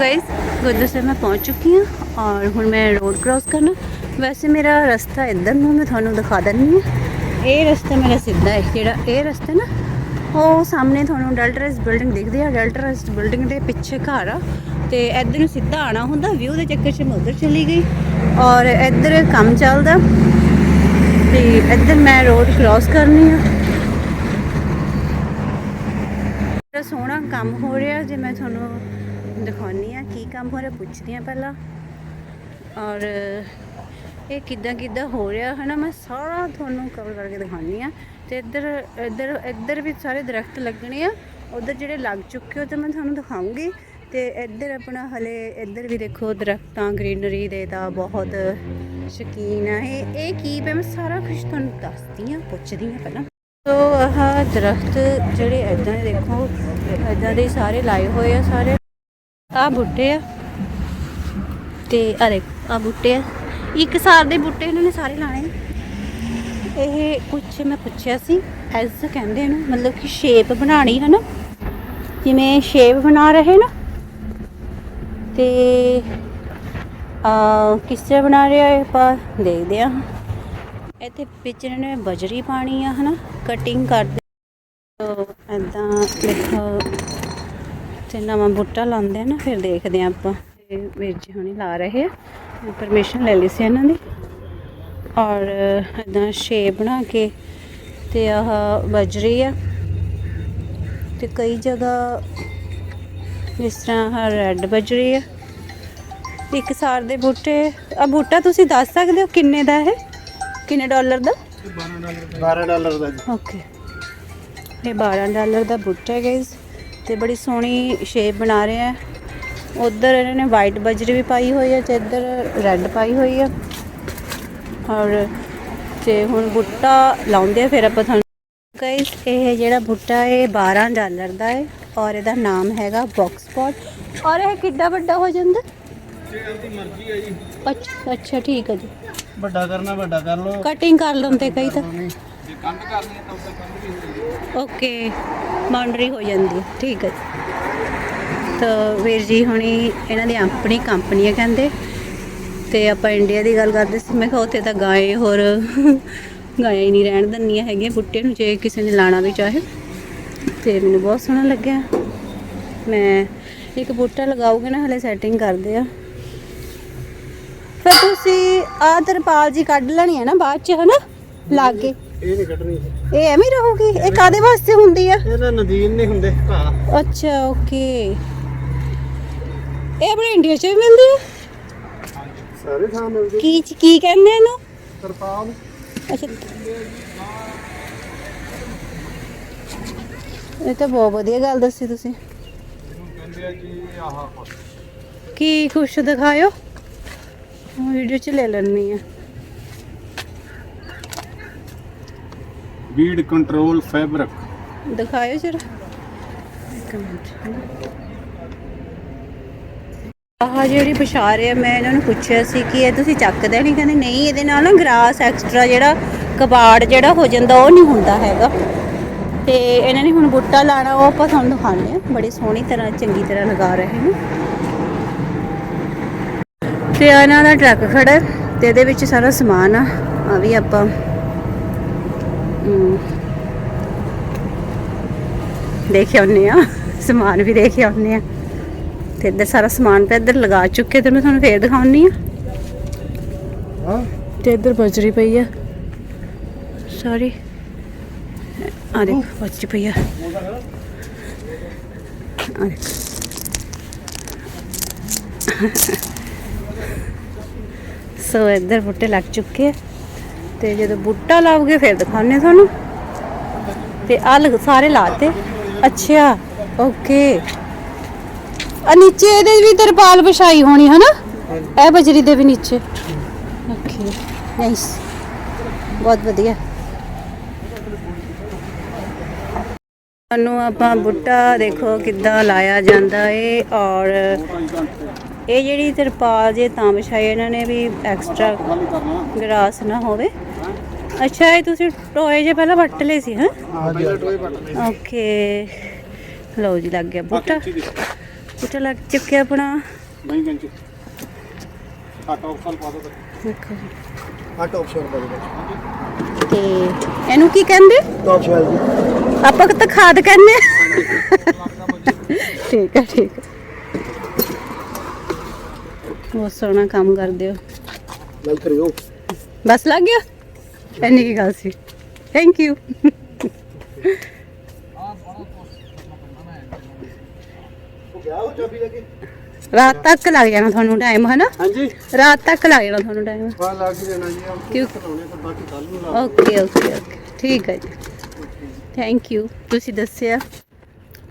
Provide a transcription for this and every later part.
Guys Gurdwara ਸਾਹਿਬ ਮੈਂ ਪਹੁੰਚ ਚੁੱਕੀ ਹਾਂ ਔਰ ਹੁਣ ਮੈਂ ਰੋਡ ਕ੍ਰਾਸ ਕਰਨਾ ਵੈਸੇ ਮੇਰਾ ਰਸਤਾ ਇੱਧਰ ਨੂੰ ਮੈਂ ਤੁਹਾਨੂੰ ਦਿਖਾ ਦਿੰਨੀ ਹਾਂ ਇਹ ਰਸਤਾ ਮੇਰਾ ਸਿੱਧਾ ਹੈ ਜਿਹੜਾ ਇਹ ਰਸਤਾ ਨਾ ਉਹ ਸਾਹਮਣੇ ਤੁਹਾਨੂੰ ਡਲਟਰਸ ਬਿਲਡਿੰਗ ਦਿਖਦੀ ਆ ਡਲਟਰਸ ਬਿਲਡਿੰਗ ਦੇ ਪਿੱਛੇ ਘਰ ਆ ਤੇ ਇੱਧਰ ਨੂੰ ਸਿੱਧਾ ਆਣਾ ਹੁੰਦਾ ਵਿਊ ਦੇ ਚੱਕਰ 'ਚ ਮੈਂ ਉਧਰ ਚਲੀ ਗਈ ਔਰ ਇੱਧਰ ਕੰਮ ਚੱਲਦਾ ਤੇ ਇੱਧਰ ਮੈਂ ਰੋਡ ਕ੍ਰਾਸ ਕਰਨੀ ਆ ਬੜਾ ਸੋਹਣਾ ਕੰਮ ਹੋ ਰਿਹਾ ਜੇ ਮੈਂ ਤੁਹਾਨੂੰ ਦਿਖਾਉਣੀ ਆ ਕੀ ਕੰਮ ਹੋ ਰਿਹਾ, ਪੁੱਛਦੀ ਆ ਪਹਿਲਾਂ। ਔਰ ਇਹ ਕਿੱਦਾਂ ਕਿੱਦਾਂ ਹੋ ਰਿਹਾ ਹੈ ਨਾ ਮੈਂ ਸਾਰਾ ਤੁਹਾਨੂੰ ਕਵਰ ਕਰਕੇ ਦਿਖਾਉਣੀ ਆ ਤੇ ਇੱਧਰ ਇੱਧਰ ਇੱਧਰ ਵੀ ਸਾਰੇ ਦਰਖਤ ਲੱਗਣੇ ਆ। ਉਧਰ ਜਿਹੜੇ ਲੱਗ ਚੁੱਕੇ ਹੋ ਤੇ ਮੈਂ ਤੁਹਾਨੂੰ ਦਿਖਾਉਂਗੀ। ਤੇ ਇੱਧਰ ਆਪਣਾ ਹਲੇ ਇੱਧਰ ਵੀ ਦੇਖੋ, ਦਰਖਤਾਂ ਗ੍ਰੀਨਰੀ ਦੇ ਤਾਂ ਬਹੁਤ ਸ਼ੌਕੀਨ ਆ। ਇਹ ਇਹ ਕੀ ਪਏ ਮੈਂ ਸਾਰਾ ਕੁਝ ਤੁਹਾਨੂੰ ਦੱਸਦੀ ਆ ਪੁੱਛਦੀ ਆ ਪਹਿਲਾਂ। ਸੋ ਆਹ ਦਰਖਤ ਜਿਹੜੇ ਇਦਾਂ ਦੇਖੋ, ਇਦਾਂ ਦੇ ਸਾਰੇ ਲਾਏ ਹੋਏ ਆ ਸਾਰੇ। ਆ ਬੂਟੇ ਆ। ਤੇ ਆ ਦੇਖ ਆ ਬੂਟੇ ਆ। ਇੱਕ ਸਾਲ ਦੇ ਬੂਟੇ ਇਹਨਾਂ ਨੇ ਸਾਰੇ ਲਾਣੇ ਆ। ਇਹ ਕੁਛ ਮੈਂ ਪੁੱਛਿਆ ਸੀ ਐਜ਼ ਕਹਿੰਦੇ ਇਹਨੂੰ ਮਤਲਬ ਕਿ ਸ਼ੇਪ ਬਣਾਣੀ ਹੈ ਨਾ ਜਿਵੇਂ ਸ਼ੇਪ ਬਣਾ ਰਹੇ ਨਾ, ਤੇ ਆ ਕਿਸ ਤਰ੍ਹਾਂ ਬਣਾ ਰਿਹਾ ਇਹ ਆਪਾਂ ਦੇਖਦੇ ਆ। ਇੱਥੇ ਵਿੱਚ ਇਹਨਾਂ ਨੇ ਬਜਰੀ ਪਾਣੀ ਆ ਹਨਾ ਕਟਿੰਗ ਕਰਦੇ ਤੋ ਐਦਾਂ ਦੇਖੋ ਤੇ ਨਵਾਂ ਬੂਟਾ ਲਾਉਂਦੇ ਆ ਨਾ ਫਿਰ ਦੇਖਦੇ ਆ ਆਪਾਂ। ਤੇ ਵੀਰ ਜੀ ਹੁਣੀ ਲਾ ਰਹੇ ਆ ਪਰਮਿਸ਼ਨ ਲੈ ਲਈ ਸੀ ਇਹਨਾਂ ਦੀ। ਔਰ ਐਦਾਂ ਸ਼ੇਪ ਬਣਾ ਕੇ ਤੇ ਆਹ ਬਜਰੀ ਆ। ਤੇ ਕਈ ਜਗ੍ਹਾ ਜਿਸ ਤਰ੍ਹਾਂ ਆਹ ਰੈੱਡ ਬਜਰੀ ਆ। ਇੱਕ ਸਾਰ ਦੇ ਬੂਟੇ ਆ ਬੂਟਾ ਤੁਸੀਂ ਦੱਸ ਸਕਦੇ ਹੋ ਕਿੰਨੇ ਦਾ ਹੈ ਕਿੰਨੇ ਡਾਲਰ ਦਾ? 12 ਡਾਲਰ ਦਾ ਜੀ। ਓਕੇ ਇਹ 12 ਡਾਲਰ ਦਾ ਬੂਟਾ ਹੈ ਗਾਇਸ ਤੇ ਬੜੀ ਸੋਹਣੀ ਸ਼ੇਪ ਬਣਾ ਰਹੇ ਆ। ਉਧਰ ਇਹਨਾਂ ਨੇ ਵਾਈਟ ਬਜਰੀ ਵੀ ਪਾਈ ਹੋਈ ਹੈ ਤੇ ਇੱਧਰ ਰੈੱਡ ਪਾਈ ਹੋਈ ਹੈ ਔਰ ਤੇ ਹੁਣ ਬੂਟਾ ਲਾਉਂਦੇ ਆ ਫਿਰ ਆਪਾਂ ਤੁਹਾਨੂੰ ਗਾਇਸ ਇਹ ਜਿਹੜਾ ਬੂਟਾ ਇਹ 12 ਡਾਲਰ ਦਾ ਹੈ ਔਰ ਇਹਦਾ ਨਾਮ ਹੈਗਾ ਬਾਕਸ ਪੌਟ ਔਰ ਇਹ ਕਿੱਡਾ ਵੱਡਾ ਹੋ ਜਾਂਦਾ? ਦੀ ਮਰਜ਼ੀ ਹੈ ਜੀ ਅੱਛਾ ਅੱਛਾ ਠੀਕ ਹੈ ਜੀ। ਵੱਡਾ ਕਰਨਾ ਵੱਡਾ ਕਰ ਲਓ। ਕਟਿੰਗ ਕਰ ਲੈਂਦੇ ਕਈ ਤਾਂ। ਜੇ ਕੰਧ ਕਰਨੀ ਹੈ ਤਾਂ ਜਾਏਗੀ ਓਕੇ ਬਾਉਂਡਰੀ ਹੋ ਜਾਂਦੀ ਠੀਕ ਹੈ ਤਾਂ ਵੀਰ ਜੀ ਹੁਣੀ ਇਹਨਾਂ ਦੀ ਆਪਣੀ ਕੰਪਨੀ ਹੈ ਕਹਿੰਦੇ। ਤੇ ਆਪਾਂ ਇੰਡੀਆ ਦੀ ਗੱਲ ਕਰਦੇ ਸੀ, ਮੈਂ ਕਿਹਾ ਉੱਥੇ ਤਾਂ ਗਾਏ ਹੋਰ ਗਾਇਆ ਹੀ ਨਹੀਂ ਰਹਿਣ ਦਿੰਦੀਆਂ ਹੈਗੀਆਂ ਬੁੱਟੇ ਨੂੰ, ਜੇ ਕਿਸੇ ਨੇ ਲਾਣਾ ਵੀ ਚਾਹੇ। ਤੇ ਮੈਨੂੰ ਬਹੁਤ ਸੋਹਣਾ ਲੱਗਿਆ। ਮੈਂ ਇੱਕ ਬੂਟਾ ਲਗਾਉਗੇ ਨਾ, ਹਲੇ ਸੈਟਿੰਗ ਕਰਦੇ ਆ। ਫਿਰ ਤੁਸੀਂ ਆ ਤਰਪਾਲ ਜੀ ਕੱਢ ਲੈਣੀ ਹੈ ਨਾ ਬਾਅਦ ਚ, ਹਨਾ? ਲਾ ਕੇ। ਇਹ ਨਹੀਂ ਕੱਢਣੀ। ਇਹ ਐਵੇਂ ਹੀ ਰਹੂਗੀ? ਇਹ ਕਾਦੇ ਵਾਸਤੇ ਹੁੰਦੀ ਆ? ਇਹ ਤਾਂ ਨਦੀਨ ਨਹੀਂ ਹੁੰਦੇ ਘਾਹ ਅੱਛਾ ਓਕੇ। ਇਹ ਆਪਣੇ ਇੰਡੀਆ 'ਚ ਵੀ ਮਿਲਦੀ ਆ? ਸਾਰੇ ਥਾਂ ਮਿਲਦੇ। ਕੀ ਕੀ ਕਹਿੰਦੇ ਇਹਨੂੰ? ਤਰਪਾਲ। ਅੱਛਾ। ਇਹ ਤਾਂ ਬਹੁਤ ਵਧੀਆ ਗੱਲ ਦੱਸੀ ਤੁਸੀਂ। ਕਹਿੰਦੇ ਆ ਜੀ ਆਹ ਕੀ ਕੁਛ ਦਿਖਾਇਓ? ਵੀਡੀਓ 'ਚ ਲੈ ਲੈਣੀ ਆ। ਵੀਡ ਕੰਟਰੋਲ ਫੈਬਰਿਕ ਦਿਖਾਇਓ ਜਰਾ। ਇੱਕ ਮਿੰਟ ਆਹ ਜਿਹੜੀ ਵਿਛਾ ਰਹੇ ਮੈਂ ਇਹਨਾਂ ਨੂੰ ਪੁੱਛਿਆ ਸੀ ਕਿ ਇਹ ਤੁਸੀਂ ਚੱਕਦੇ ਨਹੀਂ? ਕਹਿੰਦੇ ਨਹੀਂ, ਇਹਦੇ ਨਾਲ ਨਾ ਗਰਾਸ ਐਕਸਟਰਾ ਜਿਹੜਾ ਕਬਾੜ ਜਿਹੜਾ ਹੋ ਜਾਂਦਾ, ਉਹ ਨਹੀਂ ਹੁੰਦਾ ਹੈਗਾ। ਤੇ ਇਹਨਾਂ ਨੇ ਹੁਣ ਬੂਟਾ ਲਾਣਾ ਉਹ ਆਪਾਂ ਤੁਹਾਨੂੰ ਦਿਖਾਉਂਦੇ ਆ ਬੜੀ ਸੋਹਣੀ ਤਰ੍ਹਾਂ, ਚੰਗੀ ਤਰ੍ਹਾਂ ਲਗਾ ਰਹੇ ਨੇ। ਤੇ ਇਹਨਾਂ ਦਾ ਟਰੱਕ ਖੜਾ ਤੇ ਇਹਦੇ ਵਿੱਚ ਸਾਰਾ ਸਮਾਨ ਆ। ਆ ਵੀ ਆਪਾਂ ਦੇਖ ਆਉਂਦੇ ਆ ਸਮਾਨ ਵੀ ਦੇਖ ਆਉਂਦੇ ਆ ਤੇ ਇੱਧਰ ਸਾਰਾ ਸਮਾਨ ਪਿਆ ਇੱਧਰ ਲਗਾ ਚੁੱਕੇ ਤੇ ਮੈਂ ਤੁਹਾਨੂੰ ਫੇਰ ਦਿਖਾਉਣੀ ਆ ਹਾਂ। ਤੇ ਇੱਧਰ ਬਜਰੀ ਪਈ ਆ। ਸਾਰੀ ਆ ਦੇਖ ਬਜਰੀ ਪਈ ਆ। ਆ ਦੇਖ। ਸੋ ਇੱਧਰ ਬੂਟੇ ਲੱਗ ਚੁੱਕੇ ਆ। ਤੇ ਜਦੋਂ ਬੂਟਾ ਲਾਓਗੇ ਫਿਰ ਦਿਖਾਉਣੇ ਤੁਹਾਨੂੰ। ਤੇ ਆ ਸਾਰੇ ਲਾਤੇ। ਅੱਛਾ ਓਕੇ। ਆ ਨੀਚੇ ਇਹਦੇ ਵੀ ਤਰਪਾਲ ਵਿਛਾਈ ਹੋਣੀ ਹੈ ਨਾ ਇਹ ਬਜਰੀ ਦੇ ਵੀ ਨੀਚੇ। ਓਕੇ ਨਾਈਸ ਬਹੁਤ ਵਧੀਆ। ਤੁਹਾਨੂੰ ਆਪਾਂ ਬੁੱਟਾ ਦੇਖੋ ਕਿੱਦਾਂ ਲਾਇਆ ਜਾਂਦਾ ਏ ਔਰ ਇਹ ਜਿਹੜੀ ਤਰਪਾਲ ਜੇ ਤਾਂ ਵਿਛਾਈ ਇਹਨਾਂ ਨੇ ਵੀ ਐਕਸਟਰਾ ਗਰਾਸ ਨਾ ਹੋਵੇ। ਅੱਛਾ ਇਹ ਤੁਸੀਂ ਟੋਏ ਜੇ ਪਹਿਲਾਂ ਵੱਟ ਲਏ ਸੀ ਹਾਂ? ਹਾਂ ਪਹਿਲਾਂ ਟੋਏ ਪੱਟ ਲਏ ਓਕੇ। ਲਓ ਜੀ ਲੱਗ ਗਿਆ ਬੂਟਾ। ਹਸਪੀਟਲ ਲੱਗ ਚੁੱਕਿਆ ਆਪਣਾ। ਨਹੀਂ ਗੰਜ ਆਟਾ ਉਸਲ ਪਾ ਦੋ ਦੇਖੋ ਜੀ। ਆ ਟੌਪ ਸ਼ੋਰ ਦਾ ਤੇ ਇਹਨੂੰ ਕੀ ਕਹਿੰਦੇ? ਟੌਪ ਸ਼ੋਰ ਜੀ। ਆਪਾਂ ਤਾਂ ਖਾਦ ਕਹਿੰਦੇ ਠੀਕ ਹੈ ਠੀਕ ਹੈ ਬਹੁਤ ਸੋਹਣਾ ਕੰਮ ਕਰਦੇ ਹੋ। ਲਾਈਕ ਕਰਿਓ। ਬਸ ਲੱਗ ਗਿਆ? ਇੰਨੀ ਕੀ ਗੱਲ ਸੀ। ਥੈਂਕ ਯੂ ਰਾਤ ਤੱਕ ਲੱਗ ਜਾਣਾ ਤੁਹਾਨੂੰ ਟਾਈਮ ਹਨਾ? ਹਾਂਜੀ। ਰਾਤ ਤੱਕ ਲੱਗ ਜਾਣਾ ਤੁਹਾਨੂੰ ਟਾਈਮ ਪਾ ਲੱਗ ਜਾਣਾ ਜੀ ਕਿਉਂ? ਲਾਉਣੇ ਤਾਂ ਬਾਕੀ ਕੱਲ ਨੂੰ ਲਾ ਓਕੇ ਓਕੇ ਓਕੇ ਠੀਕ ਹੈ ਜੀ। ਥੈਂਕ ਯੂ ਤੁਸੀਂ ਦੱਸਿਆ।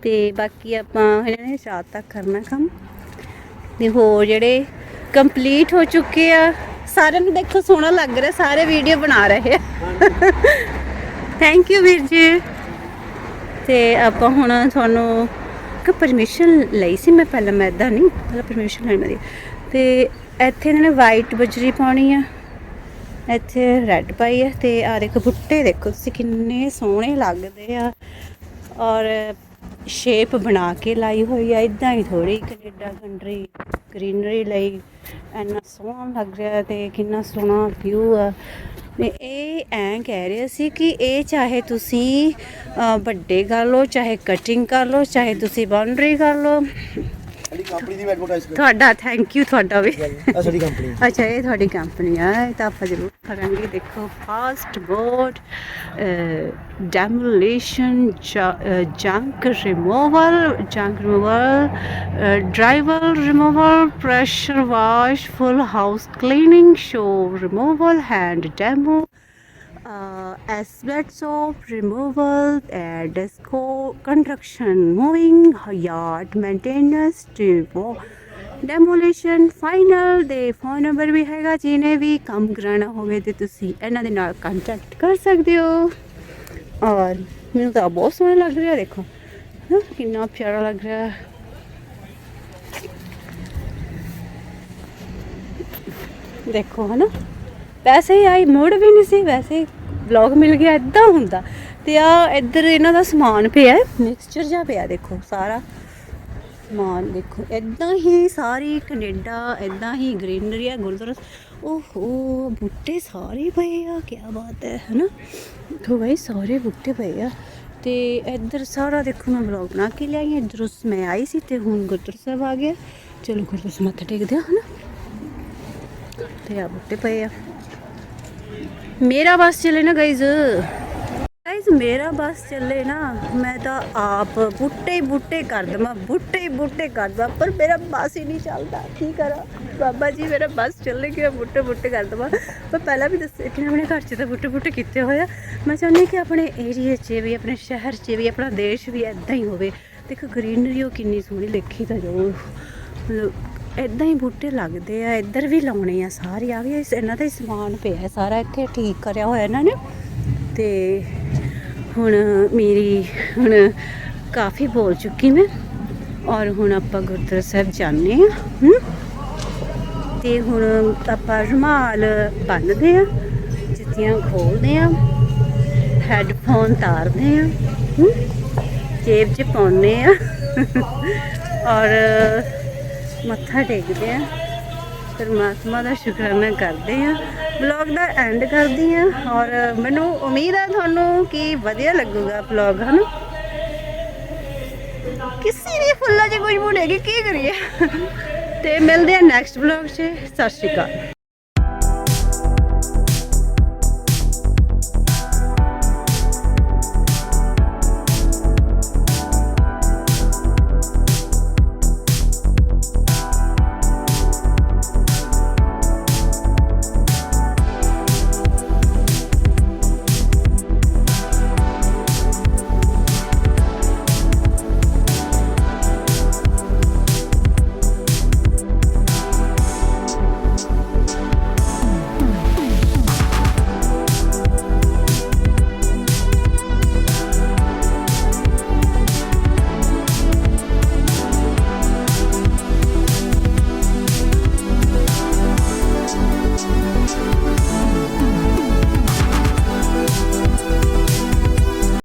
ਤੇ ਬਾਕੀ ਆਪਾਂ ਇਹਨਾਂ ਨੇ ਰਾਤ ਤੱਕ ਕਰਨਾ ਕੰਮ। ਤੇ ਹੋਰ ਜਿਹੜੇ ਕੰਪਲੀਟ ਹੋ ਚੁੱਕੇ ਆ ਸਾਰਿਆਂ ਨੂੰ ਦੇਖੋ ਸੋਹਣਾ ਲੱਗ ਰਿਹਾ, ਸਾਰੇ ਵੀਡੀਓ ਬਣਾ ਰਹੇ ਆ। ਥੈਂਕ ਯੂ ਵੀਰ ਜੀ। ਤੇ ਆਪਾਂ ਹੁਣ ਤੁਹਾਨੂੰ ਕਿ ਪਰਮਿਸ਼ਨ ਲਈ ਸੀ ਮੈਂ ਪਹਿਲਾਂ ਮੈਂ ਇਦਾਂ ਨਹੀਂ ਪਹਿਲਾਂ ਪਰਮਿਸ਼ਨ ਲੈਣ ਦੀ ਤੇ ਇੱਥੇ ਇਹਨਾਂ ਨੇ ਵਾਈਟ ਬਜਰੀ ਪਾਉਣੀ ਆ, ਇੱਥੇ ਰੈੱਡ ਪਾਈ ਆ, ਤੇ ਆ ਦੇਖੋ ਬੁੱਟੇ ਦੇਖੋ ਤੁਸੀਂ ਕਿੰਨੇ ਸੋਹਣੇ ਲੱਗਦੇ ਆ। ਔਰ ਸ਼ੇਪ ਬਣਾ ਕੇ ਲਾਈ ਹੋਈ ਆ ਇਦਾਂ ਹੀ ਥੋੜੀ ਕੈਨੇਡਾ ਕੰਟਰੀ ਗ੍ਰੀਨਰੀ ਲਈ। ਇੰਨਾ ਸੋਹਣਾ ਲੱਗ ਰਿਹਾ ਤੇ ਕਿੰਨਾ ਸੋਹਣਾ ਵਿਊ ਆ। ਤੇ ਇਹ ਐਂ ਕਹਿ ਰਹੇ ਸੀ ਕਿ ਇਹ ਚਾਹੇ ਤੁਸੀਂ ਵੱਡੇ ਕਰ ਲਓ, ਚਾਹੇ ਕਟਿੰਗ ਕਰ ਲਓ, ਚਾਹੇ ਤੁਸੀਂ ਬਾਉਂਡਰੀ ਕਰ ਲਓ ਸਾਡੀ ਕੰਪਨੀ ਦੀ ਐਡਵਰਟਾਈਜ਼ ਕਰ। ਤੁਹਾਡਾ ਥੈਂਕ ਯੂ ਤੁਹਾਡਾ ਵੀ। ਆ ਸਾਡੀ ਕੰਪਨੀ ਅੱਛਾ ਇਹ ਤੁਹਾਡੀ ਕੰਪਨੀ ਆ ਇਹ ਤਾਂ ਆਪਾਂ ਜ਼ਰੂਰ ਕਰਾਂਗੇ। ਦੇਖੋ fast board demolition junk removal junk removal driver removal pressure wash full house cleaning show removal hand demo uh, asbestos soap removal, uh, disco construction, moving yard maintenance, demo- demolition, final ਦੇ phone number ਵੀ ਹੈਗਾ ਜਿਹਨੇ ਵੀ ਕੰਮ ਕਰਾਉਣਾ ਹੋਵੇ ਤੇ ਤੁਸੀਂ ਇਹਨਾਂ ਦੇ ਨਾਲ ਕੰਟੈਕਟ ਕਰ ਸਕਦੇ ਹੋ। ਔਰ ਮੈਨੂੰ ਤਾਂ ਬਹੁਤ ਸੋਹਣਾ ਲੱਗ ਰਿਹਾ ਦੇਖੋ। ਹਾਂ ਕਿੰਨਾ ਪਿਆਰਾ ਲੱਗ ਰਿਹਾ। ਹੈ ਦੇਖੋ ਹਨਾ। ਵੈਸੇ ਹੀ ਆਈ ਮੋੜ ਵੀ ਨਹੀਂ ਸੀ ਵੈਸੇ ਵਲੌਗ ਮਿਲ ਗਿਆ ਇਦਾਂ ਹੁੰਦਾ। ਤੇ ਆ ਇੱਧਰ ਇਹਨਾਂ ਦਾ ਸਮਾਨ ਪਿਆ ਮਿਕਸਚਰ ਜਿਹਾ ਪਿਆ, ਦੇਖੋ ਸਾਰਾ। ਸਮਾਨ ਦੇਖੋ ਇਦਾਂ ਹੀ ਸਾਰੀ ਕੈਨੇਡਾ ਇਦਾਂ ਹੀ ਗ੍ਰੀਨਰੀ ਆ ਗੁਰਦੁਆਰਾ ਓਹੋ, ਬੂਟੇ ਸਾਰੇ ਪਏ ਆ ਕੀ ਬਾਤ ਹੈ, ਹਨਾ? ਦੇਖੋ ਭਾਈ ਸਾਰੇ ਬੂਟੇ ਪਏ ਆ। ਤੇ ਇੱਧਰ ਸਾਰਾ ਦੇਖੋ, ਮੈਂ ਵਲੌਗ ਬਣਾ ਕੇ ਲਿਆਈ ਇੱਧਰ ਉਸ ਮੈਂ ਆਈ ਸੀ ਤੇ ਹੁਣ ਗੁਰਦੁਆਰਾ ਸਾਹਿਬ ਆ ਗਿਆ। ਚਲੋ ਗੁਰਦੁਆਰਾ ਸਾਹਿਬ ਮੱਥਾ ਟੇਕਦੇ ਆ, ਹਨਾ? ਤੇ ਆ ਬੁੱਟੇ ਪਏ ਆ। ਮੇਰਾ ਬੱਸ ਚੱਲੇ ਨਾ ਗਾਇਜ਼ ਗਾਇਜ਼ ਮੇਰਾ ਬੱਸ ਚੱਲੇ ਨਾ, ਮੈਂ ਤਾਂ ਆਪ ਬੁੱਟੇ ਹੀ ਬੁੱਟੇ ਕਰ ਦਵਾਂ, ਬੁੱਟੇ ਹੀ ਬੁੱਟੇ ਕਰ ਦਵਾਂ, ਪਰ ਮੇਰਾ ਬੱਸ ਹੀ ਨਹੀਂ ਚੱਲਦਾ। ਕੀ ਕਰਾਂ? ਬਾਬਾ ਜੀ, ਮੇਰਾ ਬੱਸ ਚੱਲੇ ਕਿ ਮੈਂ ਬੁੱਟੇ ਬੁੱਟੇ ਕਰ ਦਵਾਂ? ਪਰ ਪਹਿਲਾਂ ਵੀ ਦੱਸਿਆ ਕਿ ਆਪਣੇ ਘਰ 'ਚ ਤਾਂ ਬੁੱਟੇ ਬੁੱਟੇ ਕੀਤੇ ਹੋਏ ਆ। ਮੈਂ ਚਾਹੁੰਦੀ ਕਿ ਆਪਣੇ ਏਰੀਏ 'ਚ ਵੀ, ਆਪਣੇ ਸ਼ਹਿਰ 'ਚ ਵੀ, ਆਪਣਾ ਦੇਸ਼ ਵੀ ਐਦਾਂ ਹੀ ਹੋਵੇ। ਦੇਖੋ ਗ੍ਰੀਨਰੀ ਉਹ ਕਿੰਨੀ ਸੋਹਣੀ ਦੇਖੀ ਤਾਂ ਜੋ। ਮਤਲਬ ਇਦਾਂ ਹੀ ਬੂਟੇ ਲੱਗਦੇ ਆ, ਇੱਧਰ ਵੀ ਲਾਉਣੇ ਆ ਸਾਰੇ, ਆ ਵੀ ਇਸ- ਇਹਨਾਂ ਦਾ ਹੀ ਸਮਾਨ ਪਿਆ ਸਾਰਾ, ਇੱਥੇ ਠੀਕ ਕਰਿਆ ਹੋਇਆ ਇਹਨਾਂ ਨੇ ਤੇ ਹੁਣ ਮੇਰੀ ਹੁਣ ਕਾਫੀ ਬੋਲ ਚੁੱਕੀ ਮੈਂ, ਔਰ ਹੁਣ ਆਪਾਂ ਗੁਰਦੁਆਰਾ ਸਾਹਿਬ ਜਾਂਦੇ ਆ ਹਮ? ਤੇ ਹੁਣ ਆਪਾਂ ਰੁਮਾਲ ਬੰਨਦੇ ਆ ਜੁੱਤੀਆਂ ਖੋਲਦੇ ਆ ਹੈੱਡਫੋਨ ਤਾਰਦੇ ਆ ਜੇਬ 'ਚ ਪਾਉਂਦੇ ਆ ਔਰ ਮੱਥਾ ਟੇਕਦੇ ਆ। ਪਰਮਾਤਮਾ ਦਾ ਸ਼ੁਕਰਾਨਾ ਕਰਦੇ ਆ। ਵਲੌਗ ਦਾ ਐਂਡ ਕਰਦੀ ਆ ਔਰ ਮੈਨੂੰ ਉਮੀਦ ਆ ਤੁਹਾਨੂੰ ਕਿ ਵਧੀਆ ਲੱਗੂਗਾ ਵਲੌਗ, ਹਨ? ਕਿਸੇ ਵੀ ਫੁੱਲਾਂ 'ਚ ਕੁਝ ਬੁਣੇਗੀ ਕੀ ਕਰੀਏ? ਤੇ ਮਿਲਦੇ ਆ ਨੈਕਸਟ ਵਲੌਗ 'ਚ। ਸਤਿ ਸ਼੍ਰੀ ਅਕਾਲ।